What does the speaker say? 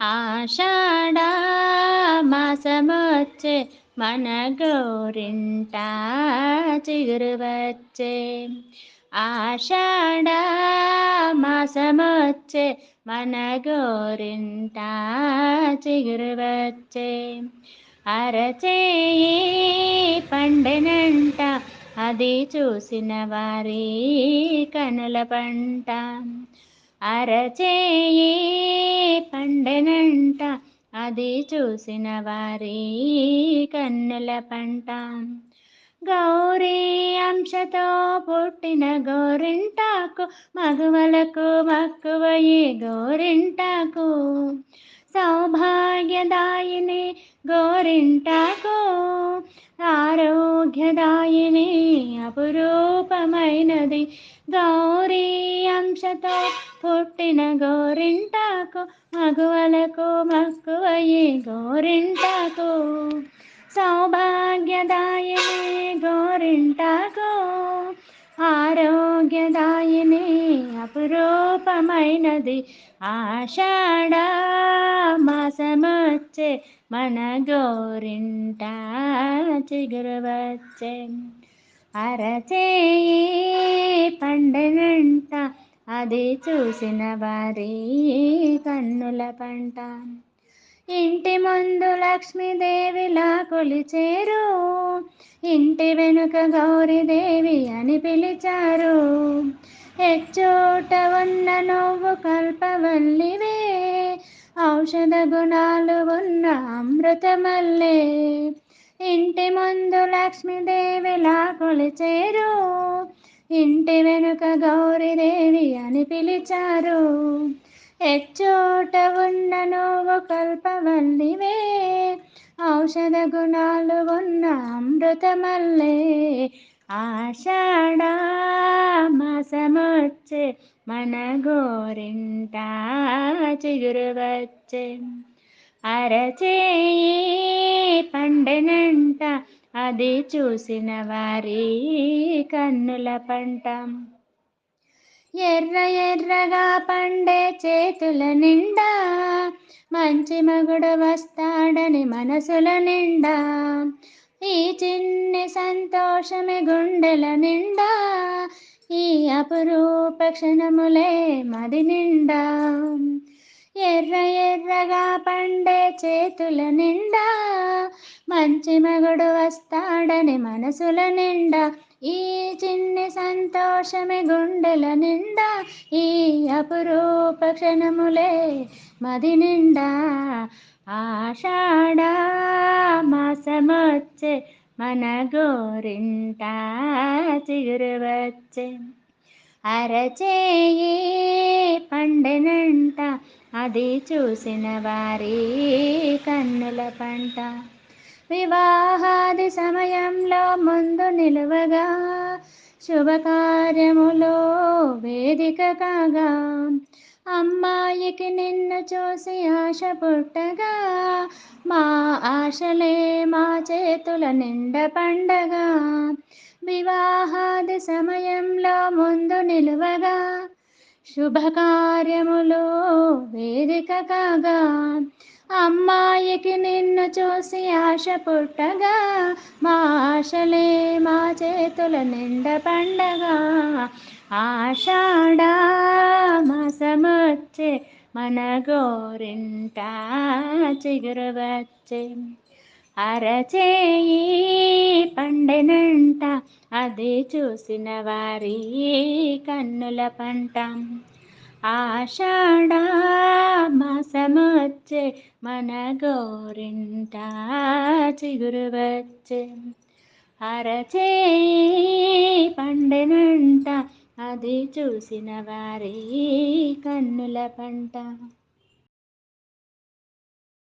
ఆషాఢ మాసమొచ్చే మన గోరింట చిగురు వచ్చే ఆషాఢ మాసమొచ్చే మన గోరింట చిగురు వచ్చే అరచేయి పండెనంట అది చూసిన వారి కనుల పంట అరచేయి పండెనంట అది చూసిన వారి కన్నుల పంట. గౌరీ అంశతో పుట్టిన గోరింటాకు మగువలకు మక్కువయి గోరింటాకు. సౌభాగ్యదాయిని గోరింటాకు ఆరోగ్యదాయిని అపురూపమైనది. గౌరీ అంశతో పుట్టిన గోరింటాకు మగువలకు మక్కువయి గోరింటాకు. సౌభాగ్యదాయిని గోరింటాకు ఆరోగ్యదాయిని అపురూపమైనది ఆషాఢ మాసమొచ్చే మన గోరింట చిగురు వచ్చే అరచేయి. అది చూసిన వారి కన్నుల పంట. ఇంటి ముందు లక్ష్మీదేవిలా కొలిచేరు. ఇంటి వెనుక గౌరీదేవి అని పిలిచారు. హెచ్చోట ఉన్న నువ్వు కల్పవల్లివే. ఔషధ గుణాలు ఉన్న అమృతమల్లే. ఇంటి ముందు లక్ష్మీదేవిలా కొలిచేరు. ఇంటి వెనుక గౌరీదేవి అని పిలిచారు. ఎచ్చోట ఉన్న నువ్వు కల్పవల్లివే ఔషధ గుణాలు ఉన్న అమృతమల్లే. ఆషాఢ మాసమొచ్చే మన గోరింట చిగురు వచ్చే. అరచేయి పండనంట అది చూసిన వారి కన్నుల పంట ఎర్ర ఎర్రగా పండే చేతుల నిండా మంచి మగుడు వస్తాడని మనసుల నిండా ఈ చిన్ని సంతోషమే గుండెల నిండా ఈ అపురూప క్షణములే మది నిండా. ఎర్ర ఎర్రగా పండే చేతుల నిండా మంచి మగుడు వస్తాడని మనసుల నిండా ఈ చిన్ని సంతోషమే గుండెల నిండా ఈ అపురూప క్షణములే మది నిండా. ఆషాఢ మాసమొచ్చే మన గోరింట చిగురు వచ్చే. అరచేయి పండినంట అది చూసిన వారి కన్నుల పంట. వివాహాది సమయంలో ముందు నిలువగా శుభకార్యములో వేదిక కాగా అమ్మాయికి నిన్ను చూసి ఆశ పుట్టగా మా ఆశలే మా చేతుల నిండ పండగా. వివాహాది సమయంలో ముందు నిలువగా శుభకార్యములో వేదిక కాగా అమ్మాయికి నిన్ను చూసి ఆశ పుట్టగా మా ఆశలే మా చేతుల నిండ పండగ. ఆషాఢ మాసమొచ్చే మన గోరింట చిగురు వచ్చే. అరచేయి పండెనంట అది చూసిన వారి కన్నుల పంట. ఆషాఢ వచ్చే మన గోరింట చిగురు వచ్చే. అరచే పండినంట అది చూసిన వారి కన్నుల పంట.